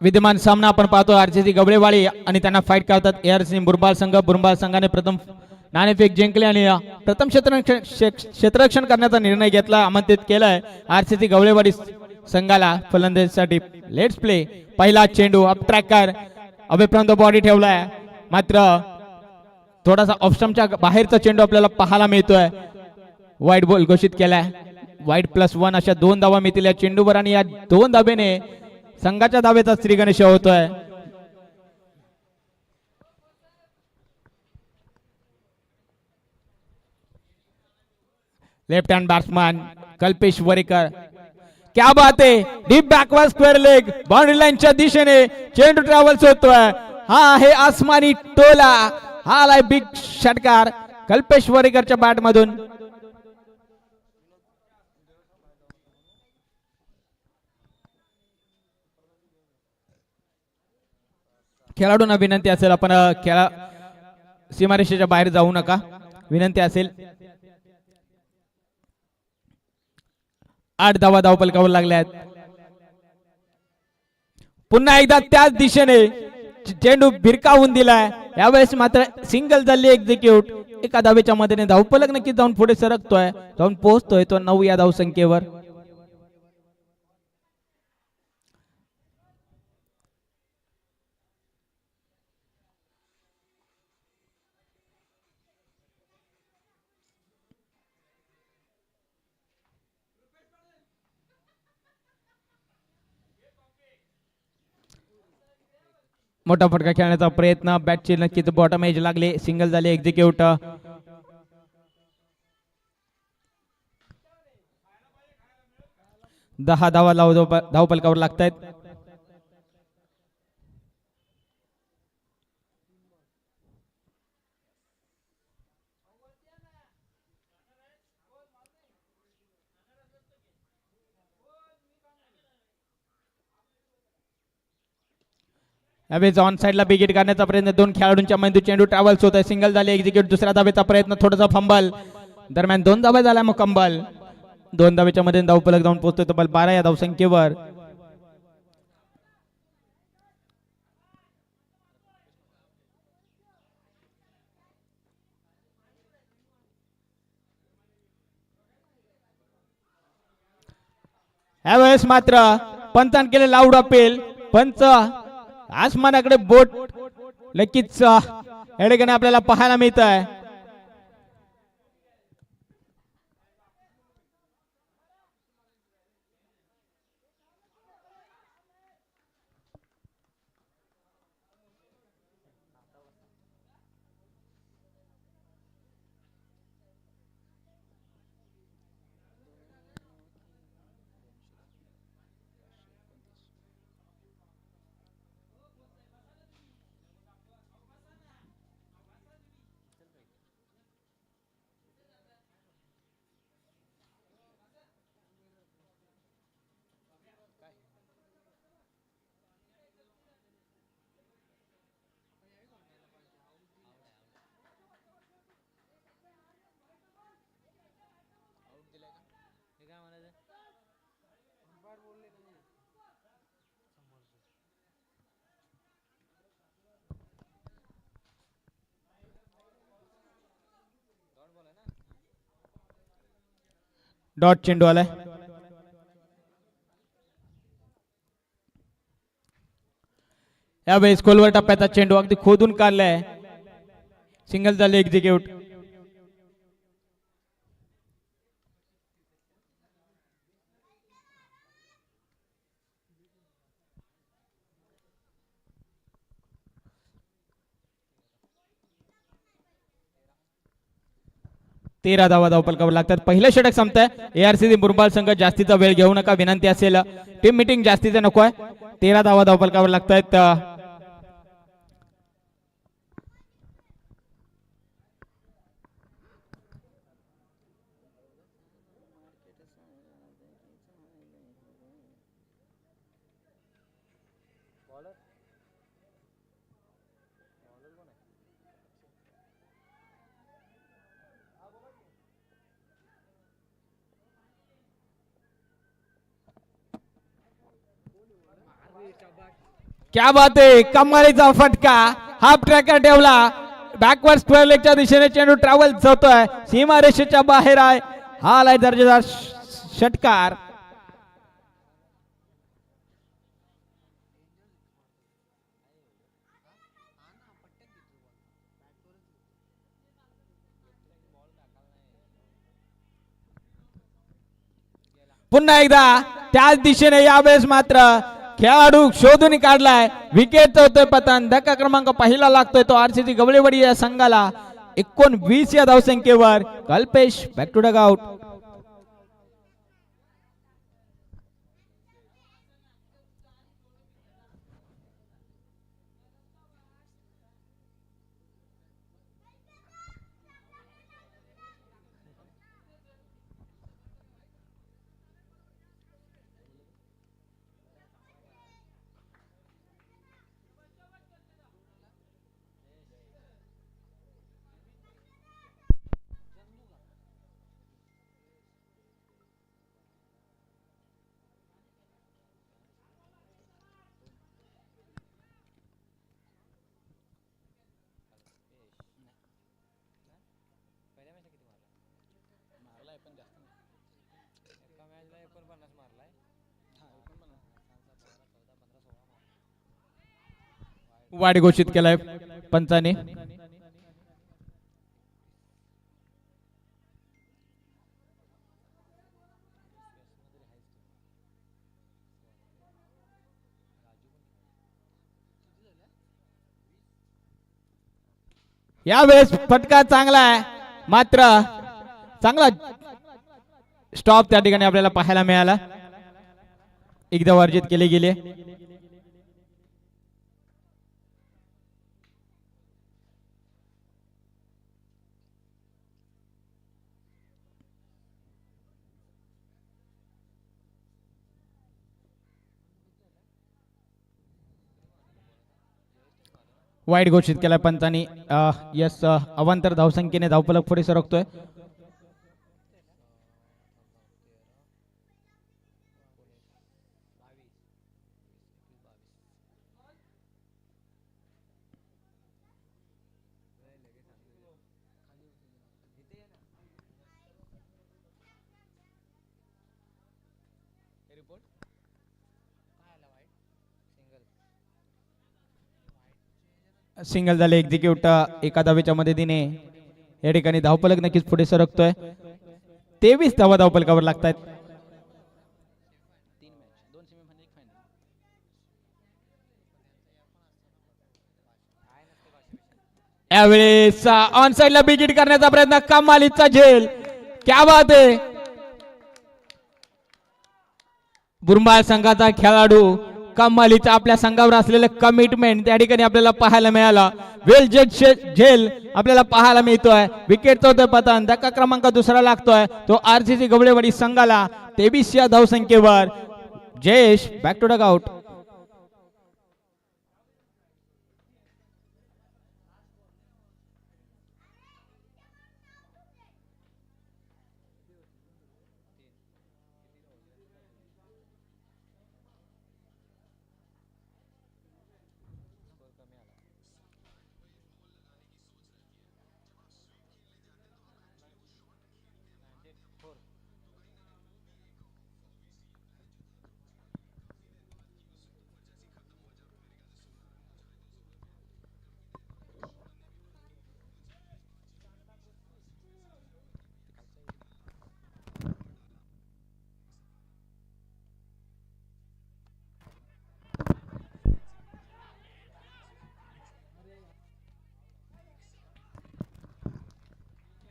विद्यमान सामना आपण पाहतो आरसीसी गबळेवाडी आणि त्यांना फाईट करतात एआरसी बुरबाल संघ. बुरबाल संघाने प्रथम नाणेफेक जिंकले आणि प्रथम क्षेत्ररक्षण क्षेत्ररक्षण करण्याचा निर्णय घेतला आमंत्रित केलाय आरसीसी गवळेवाडी संघाला फलंदाजीसाठी लेट्स प्ले पहिला चेंडू अप ट्रॅकर अभिप्रांत बॉडी ठेवलाय. मात्र थोडासा ऑप्शनच्या बाहेरचा चेंडू आपल्याला पाहायला मिळतोय. वाईट बॉल घोषित केलाय. वाईट प्लस वन अशा दोन धावा मिळतील या चेंडूवर आणि या दोन धाबेने संघाच्या धावेचा श्री गणेश होतोय. Left hand batsman Kalpesh Varekar. क्या बात आहे. Deep backward square leg boundary लाईनच्या दिशेने चेंडू ट्रॅव्हल्स होतोय. हा आहे आसमानी टोला. हा आलाय बिग षटकार कल्पेश वरेकरच्या बॅट मधून खेळाडूंना विनंती असेल आपण खेळा सीमारेषेच्या बाहेर जाऊ नका. विनंती असेल. आठ धावा धाव पलकावर लागल्या आहेत. पुन्हा एकदा त्याच दिशेने चेंडू भिरकावून दिलाय. यावेळेस मात्र सिंगल झाली एक्झिक्यूट एका धावेच्या मदतीने धावपलक नक्की जाऊन पुढे सरकतोय. जाऊन पोहोचतोय तो नऊ या धावसंख्येवर. मोठा फटका खेळण्याचा प्रयत्न. बॅटची नक्कीच बॉटम एज लागले. सिंगल झाले एक्झिक्यूट दहा धावा लाव धाव धावपलकावर लागतायत. यावेळेस ऑन साईडला बिगेट करण्याचा प्रयत्न. दोन खेळाडूंच्या मेंदू चेंडू ट्रॅव्हल्स होत आहे सिंगल झाले एक्झिक्यूट दुसऱ्या धावेचा प्रयत्न. थोडासा फंबल दरम्यान दोन धावे झाला मग कंबल. दोन धावेच्या मध्ये धावपलक जाऊन पोहोचतोय तब्बल बारा या धावसंख्येवर यावेळेस मात्र पंचान केले लाऊड अपील पंच आसमानाकडे बोट लगेच या ठिकाणी आपल्याला पाहायला मिळत आहे डॉट चेंडू आलाय. यावेळेस खोलवर टप्प्याचा चेंडू अगदी खोदून काढलाय. सिंगल झाले एक्झिक्यूट तेरा धावा धावपलकावर लागतात. पहिलं षटक संपतंय. एआरसीसी मुरबाल संघ जास्तीचा वेळ घेऊ नका. विनंती असेल टीम मिटिंग जास्तीचं नको आहे. तेरा धावा धावपलकावर लागतायत क्या बात आहे कमालीचा फटका. हाफ ट्रॅकर ठेवला. बॅकवर्ड स्क्वेअर लेगच्या दिशेने चेंडू ट्रॅव्हल होतोय सीमारेषेच्या बाहेर आहे. हा आलाय दर्जेदार षटकार. पुन्हा एकदा त्याच दिशेने यावेळेस मात्र खेळाडू शोधून काढलाय. विकेट होतोय पतन. धक्का क्रमांक पहिला लागतोय तो आरसीसी गवळेवाडी या संघाला. एकोणवीस या धावसंख्येवर Kalpesh back to dugout वाढ घोषित केलाय पंचाने. यावेळेस फटका चांगला आहे. मात्र चांगला स्टॉप त्या ठिकाणी आपल्याला पाहायला मिळाला. एकदा वर्जित केले गेले. वाईट घोषित केला पंचांनी अं, यस अवांतर धावसंख्येने धावपलक पुढे सरकतोय. सिंगल झाले एक्झिक्यूट एका धावेच्या मदतीने या ठिकाणी धावपलक नक्कीच पुढे सरकतोय. तेवीस धावा धावपलकावर लागतात यावेळेस ऑन साइडला बिगिट करण्याचा प्रयत्न कमालीचा झेल. क्या बात आहे. बुरमाळ संघाचा खेळाडू कमालीचा आपल्या संघावर असलेलं कमिटमेंट त्या ठिकाणी आपल्याला पाहायला मिळाला. वेल जज झेल आपल्याला पाहायला मिळतोय. विकेट चौथं पतन धक्का क्रमांक दुसरा लागतोय. तो आरसीसी गवळेवाडी संघाला तेवीस या धावसंख्येवर. Jayesh back to dugout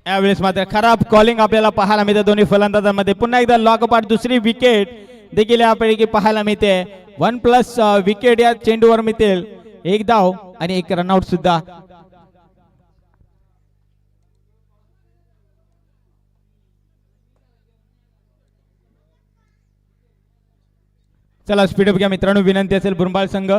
यावेळेस मात्र खराब कॉलिंग आपल्याला पाहायला मिळते. दोन्ही फलंदाजांमध्ये पुन्हा एकदा लॉकपाट दुसरी विकेट देखील यापैकी पाहायला मिळते. वन प्लस विकेट या चेंडूवर मिळतील. एक धाव आणि एक रनआउट सुद्धा. चला स्पीडअप घ्या मित्रांनो. विनंती असेल बुरंबाळ संघ.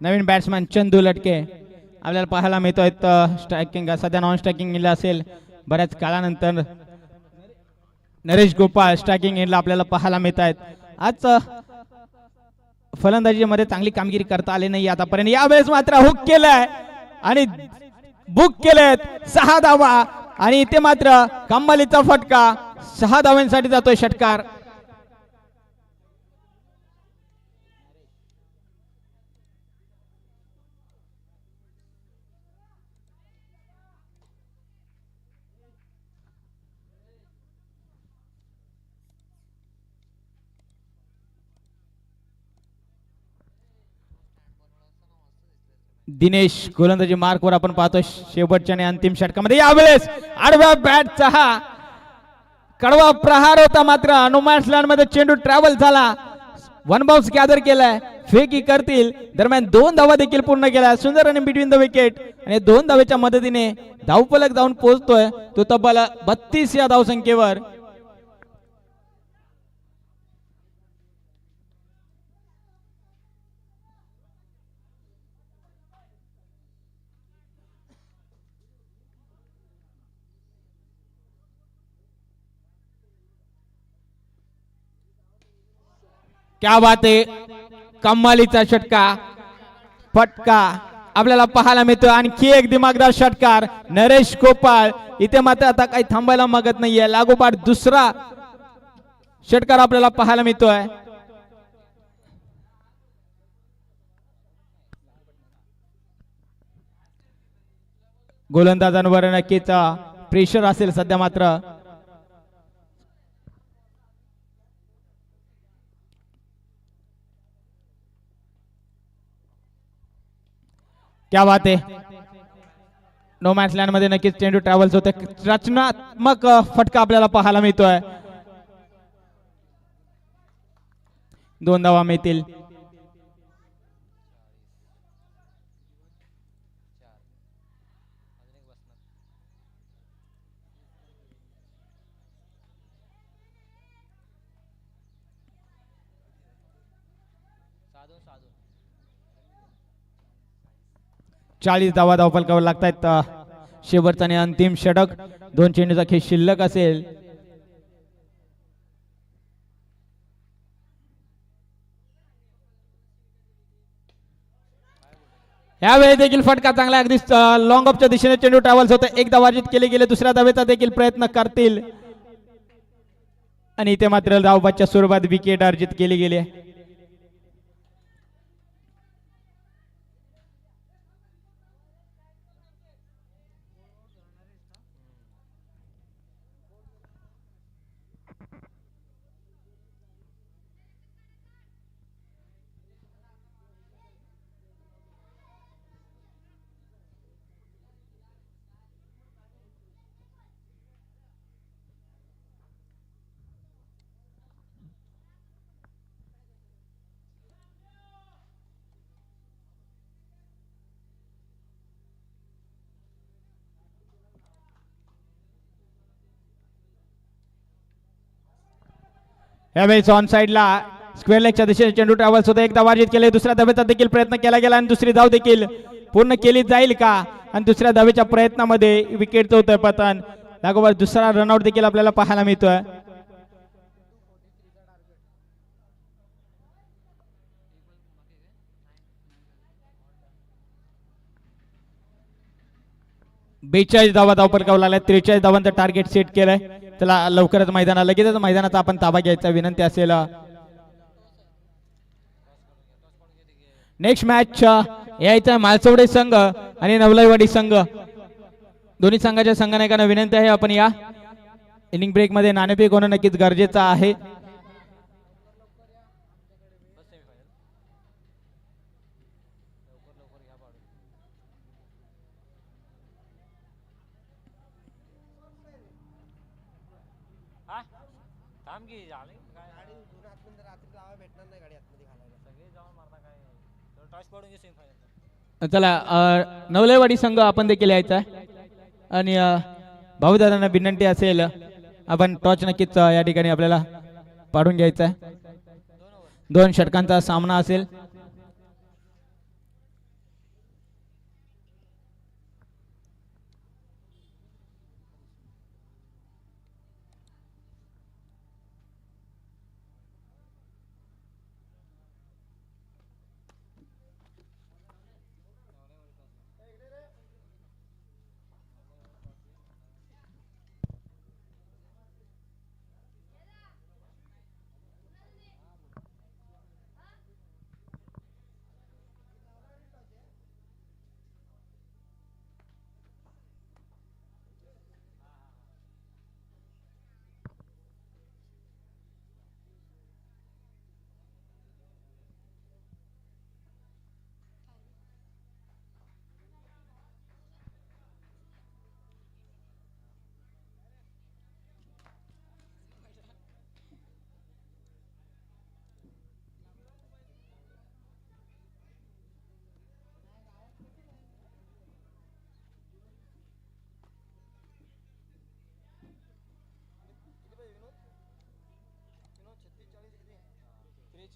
नवीन बॅट्समॅन चंदू लटके. आपल्याला पाहायला मिळतोय स्ट्रायकिंग सध्या नॉन स्ट्रायकिंग इनला असेल. बऱ्याच काळानंतर नरेश गोपाळ स्ट्रायकिंग इनला आपल्याला पाहायला मिळत आहेत आज फलंदाजीमध्ये चांगली कामगिरी करता आली नाही आतापर्यंत. यावेळेस मात्र हुक केलाय आणि बुक केलेत सहा धावा. आणि इथे मात्र कंबालीचा फटका. सहा धाव्यांसाठी जातोय षटकार. दिनेश गोलंदाजी मार्कवर आपण पाहतो शेवटच्या आणि अंतिम षटकामध्ये यावेळेस आडव्या बॅटचा हा कडवा प्रहार होता मात्र. हनुमानमध्ये चेंडू ट्रॅव्हल झाला. वन बाउन्स गॅदर केलाय. फेकी करतील. दरम्यान दोन धावा देखील पूर्ण केला सुंदर आणि बिटवीन द विकेट आणि दोन धावेच्या मदतीने धावपलक जाऊन पोहोचतोय. तो तब्बल बत्तीस या धावसंख्येवर. क्या बात आहे? कम्मालीचा षटका फटका. आपल्याला पाहायला मिळतो आणखी एक दिमागदार षटकार नरेश गोपाळ. इथे मात्र आता काही थांबायला मागत नाहीये. लागोपाठ दुसरा षटकार आपल्याला पाहायला मिळतोय. गोलंदाजांवर नक्कीच प्रेशर असेल सध्या मात्र. क्या बात आहे नो मॅच लँडमध्ये नक्कीच चेंडू ट्रॅव्हल्स होते. रचनात्मक फटका आपल्याला पाहायला मिळतोय. दोन धावा मिळतील. चाळीस धावा धावफलकावर लागतायत. अ, शेवटचा आणि अंतिम षटक. दोन चेंडूचा खेळ शिल्लक असेल. यावेळी देखील फटका चांगला अगदी लॉंग ऑफच्या दिशेने चेंडू ट्रॅव्हल्स होतं. एक धावाजित केले गेले दुसऱ्या धावेचा देखील प्रयत्न करतील. आणि इथे मात्र धावबाच्या स्वरूपात विकेट अर्जित केली गेली आहे. यावेळेस ऑन साईडला स्क्वेअर लेगच्या दिशेने चेंडू ट्रॅव्हल्स होता. एकदा वार्जित केले दुसऱ्या धावेचा देखील प्रयत्न केला गेला आणि दुसरी धाव देखील पूर्ण केली जाईल का? आणि दुसऱ्या धावेच्या प्रयत्नामध्ये विकेटचं होतं पतन. लागोबर दुसरा रनआउट देखील आपल्याला पाहायला मिळतोय. बेचाळीस धावा धावपलकावर लागल्या? त्रेचाळीस धावांचं टार्गेट सेट केलंय. त्याला लवकरच मैदानात लगेचच मैदानाचा आपण ताबा घ्यायचा विनंती असेल. नेक्स्ट मॅच यायचा मालचवडे संघ आणि नवलाईवाडी संघ. दोन्ही संघाच्या संघनायकांना विनंती आहे आपण या. इनिंग ब्रेकमध्ये नाणेफेक होणं नक्कीच गरजेचं आहे. थांब की झाले. काय? गाडी जुन्या आतमध्ये रात्री लावा भेटणार नाही गाडी आतमध्ये घालायला. सगळे जाऊन मारता काय? टॉस पडून घे सेमीफायनल चला अ, नवलेवाडी संघ आपण देखील यायचा आहे. आणि अ, भाऊदादांना विनंती असेल आपण टॉच नक्कीच अ, या ठिकाणी आपल्याला पाडून घ्यायचा आहे. दोन षटकांचा सामना असेल.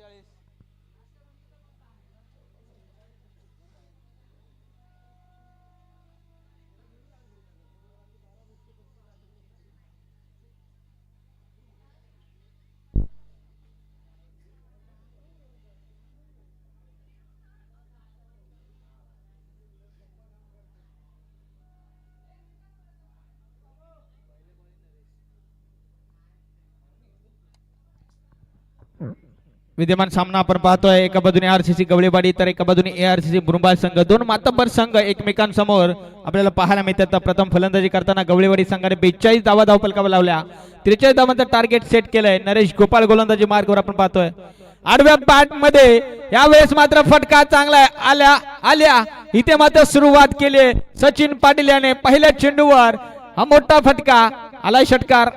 ちらです。Mm-hmm. विद्यमान सामना आपण पाहतोय. एका बाजूने आरसीसी गवळेवाडी तर एका बाजूने एआरसीसी बुरुंबाल संघ. दोन मातब्बर संघ एकमेकांसमोर आपल्याला पाहायला मिळतात. प्रथम फलंदाजी करताना गवळेवाडी संघाने बेचाळीस धावा धावपलकावर लावल्या. त्रेचाळीस धावांचा टार्गेट सेट केलंय. नरेश गोपाळ गोलंदाजी मार्गवर आपण पाहतोय. आडव्या बॅटमध्ये यावेळेस मात्र फटका चांगला आहे. आल्या आल्या. इथे मात्र सुरुवात केली सचिन पाटील याने पहिल्या चेंडूवर हा मोठा फटका. आलाय षटकार.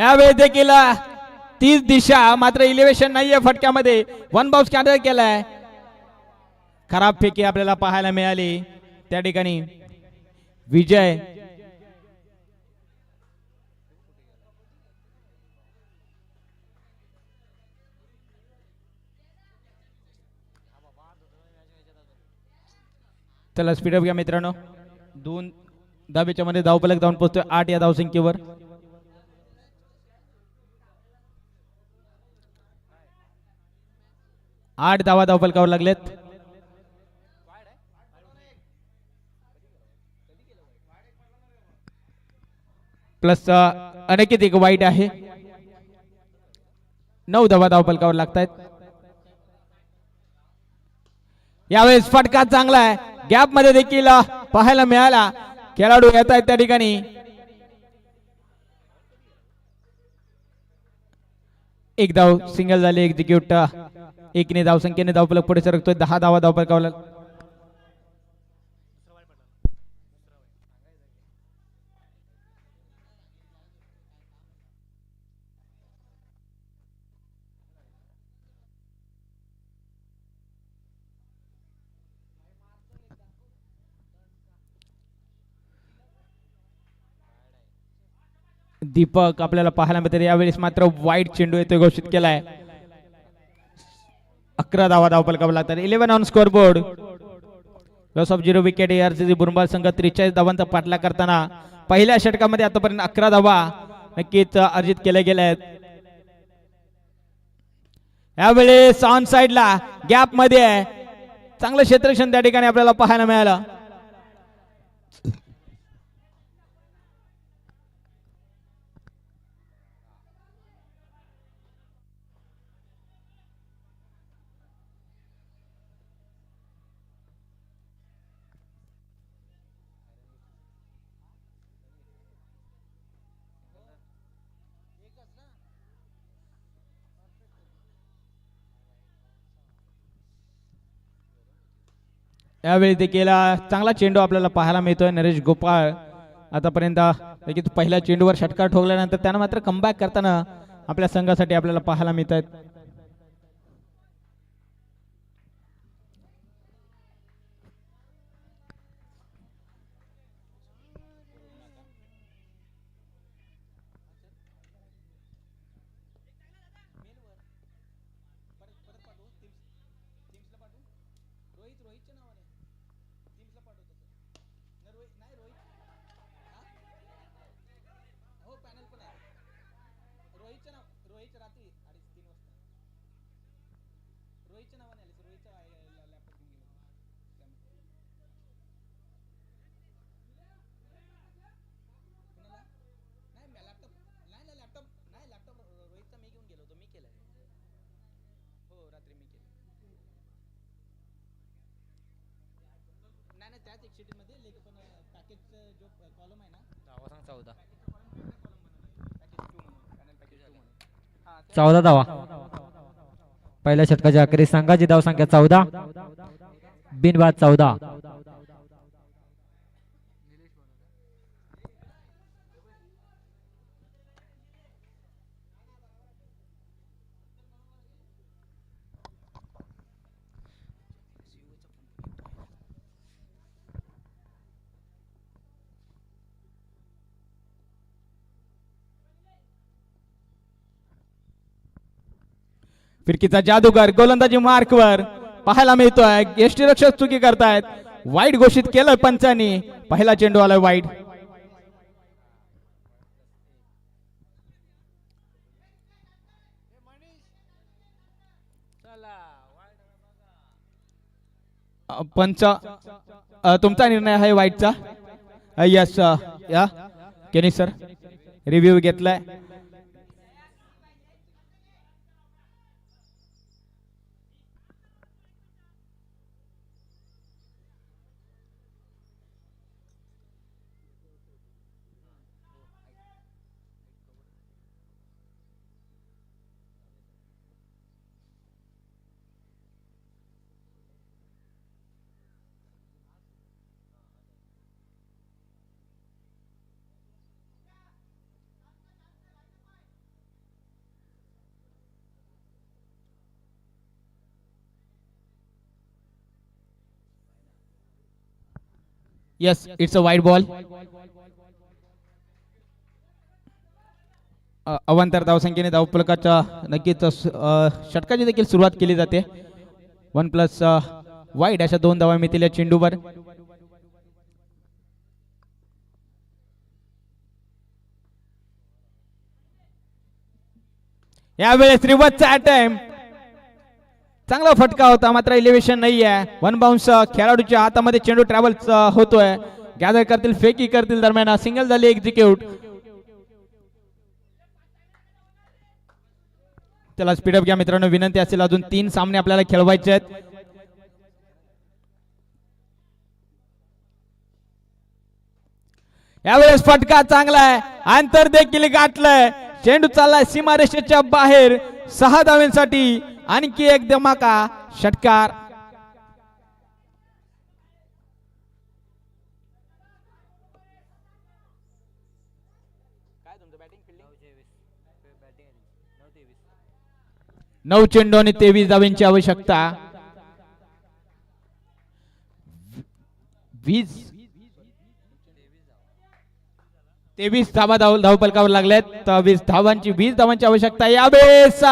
या देखील तीच दिशा मात्र इलिव्हेशन नाहीये फटक्यामध्ये. वन बाउन्स कॅन्सल केलाय. खराब फेकी आपल्याला पाहायला मिळाली. त्या ठिकाणी विजय. चला स्पीडअप घ्या मित्रांनो. दोन धाबेच्या मध्ये धावपलक जाऊन पोहोचतोय. आठ या धावसंख्येवर. आठ धावा धावपलकावर लागलेत. प्लस अनेकित एक वाईट आहे. नऊ धावा धावपलकावर लागतायत. यावेळेस फटका चांगला आहे. गॅपमध्ये देखील पाहायला मिळाला. खेळाडू येत आहेत त्या ठिकाणी. एक धाव सिंगल झाली एक्झिक्यूट एकने धाव संख्येने धावपलक पुढे सरकतोय. दहा धावा धावपलकावर लाग- दीपक आपल्याला पाहायला मिळते यावेळेस मात्र वाईट चेंडू येतो घोषित केलाय. अकरा धावा धावपलकावर लागतात eleven on scoreboard loss of zero wicket ARCC Burambal संघ त्रेचाळीस धावांचा पाठला करताना पहिल्या षटकामध्ये आतापर्यंत अकरा धावा नक्कीच अर्जित केल्या गेल्या आहेत यावेळेस ऑन साइडला गॅपमध्ये चांगलं क्षेत्रक्षण त्या ठिकाणी आपल्याला पाहायला मिळालं. यावेळी देखील चांगला चेंडू आपल्याला पाहायला मिळतोय नरेश गोपाळ. आतापर्यंत देखील पहिल्या चेंडूवर षटकार ठोकल्यानंतर त्यानं मात्र कमबॅक करताना आपल्या संघासाठी आपल्याला पाहायला मिळत आहेत चौदा. चौदा धावा पहिल्या षटकाच्या अखेरीस संघाची धाव संख्या चौदा. बिनबाद चौदा. फिरकीचा जादूगार गोलंदाजी मार्कवर पाहायला मिळतोय. यष्टीरक्षक चुकी करतायत. वाईट घोषित केलं पंचांनी. पहिला चेंडू आलाय वाईट. पंच तुमचा निर्णय आहे वाईटचा? Yes yeah. Kenny sir review घेतलाय. Yes, it's a wide ball अवांतर धावसंख्येने धावफलकाच्या नक्कीच षटकाची देखील सुरुवात केली जाते. वन प्लस वाईट अशा दोन धावा मिळतील या चेंडूवर. यावेळेस रिवर्सचा अटेम्प्ट चांगला फटका होता मात्र इलेव्हेशन नाही आहे वन बाउन्स खेळाडूच्या हातामध्ये चेंडू ट्रॅव्हल होतोय. गॅदर करतील फेकी करतील दरम्यान सिंगल झाली एक्झिक्यूट त्याला स्पीडअप घ्या मित्रांनो विनंती असेल अजून तीन सामने आपल्याला खेळवायचे आहेत. यावेळेस फटका चांगला आहे अंतर देखील गाठलंय. चेंडू चाललाय सीमारेषेच्या बाहेर सहा धाव्यांसाठी. आणखी एक धमाका षटकार. नऊ चेंडू आणि तेवीस धाव्यांची आवश्यकता. वीस. तेवीस धावा धाव धावपलकावर लागल्यात. तर वीस धावांची वीस धावांची आवश्यकता यावेळेस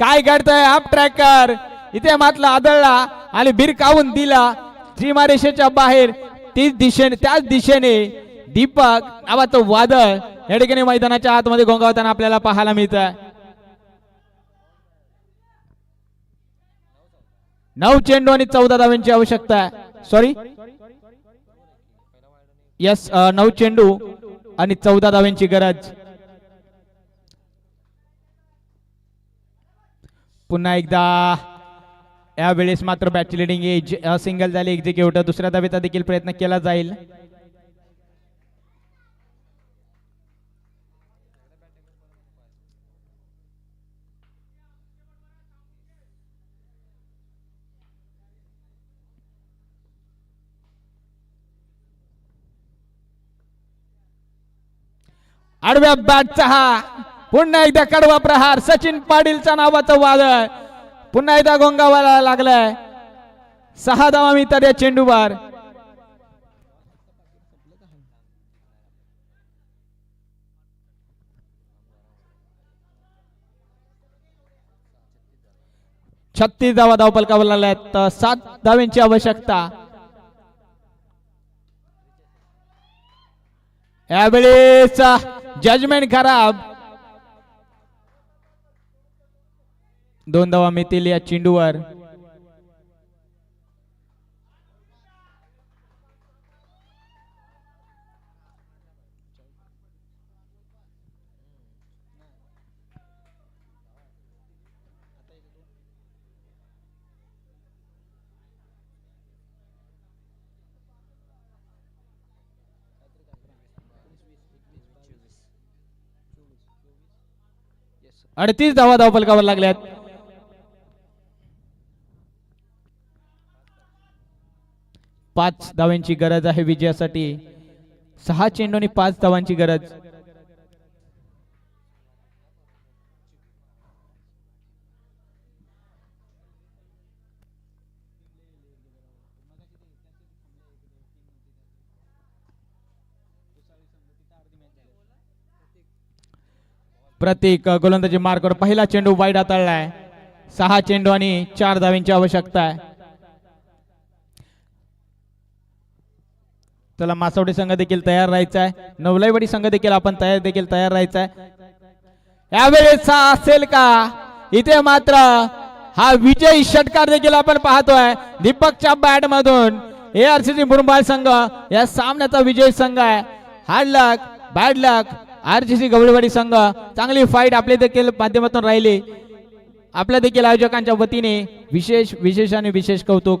काय घडतंय? अप ट्रॅकर इथे मातला आदळला आणि बिरकावून दिला? सीमारेषेच्या बाहेर. तीच दिशेने त्याच दिशेने दीपक नावाचं वादळ या ठिकाणी मैदानाच्या आतमध्ये गोंगावताना आपल्याला पाहायला मिळतं नऊ चेंडू आणि चौदा धाव्यांची आवश्यकता आहे. सॉरी यस नऊ चेंडू आणि चौदा धाव्यांची गरज. पुन्हा एकदा. यावेळेस मात्र बॅटची लिडिंग एज सिंगल झाली एक्झिक्यूट दुसऱ्या धावेचा देखील प्रयत्न केला जाईल. आडव्या बॅटचा हा. पुन्हा एकदा कडवा प्रहार. सचिन पाटीलचा नावाचं वादळ. पुन्हा एकदा गोंगावाला लागलाय. सहा धावा मिळतात या चेंडूवर. छत्तीस धावा धावपलकावर लागल्या तर सात धाव्यांची आवश्यकता. यावेळेस जजमेंट खराब. दोन धावा मिळतील या चेंडूवर. अडतीस धावा धावफलकावर लागल्यात. पाच धावांची गरज आहे विजयासाठी. सहा चेंडूनी पाच धावांची गरज. प्रत्येक गोलंदाजी मार्कवर पहिला चेंडू वाईट हाताळलाय. सहा चेंडू आणि चार धावांची आवश्यकता आहे. चला मासवडी संघ देखील तयार राहायचा आहे. नवलाईवाडी संघ देखील आपण तयार देखील तयार राहायचा आहे. यावेळेस असेल का? इथे मात्र हा विजय षटकार देखील आपण पाहतोय. दीपकच्या बॅट मधून ए आर सी मुरबाळ संघ या सामन्याचा विजय संघ आहे. Hard luck bad luck R C C Gawaliwadi संघ. चांगली फाईट आपल्या देखील माध्यमातून राहिली. आपल्या देखील आयोजकांच्या वतीने विशेष विशेष आणि विशेष कौतुक.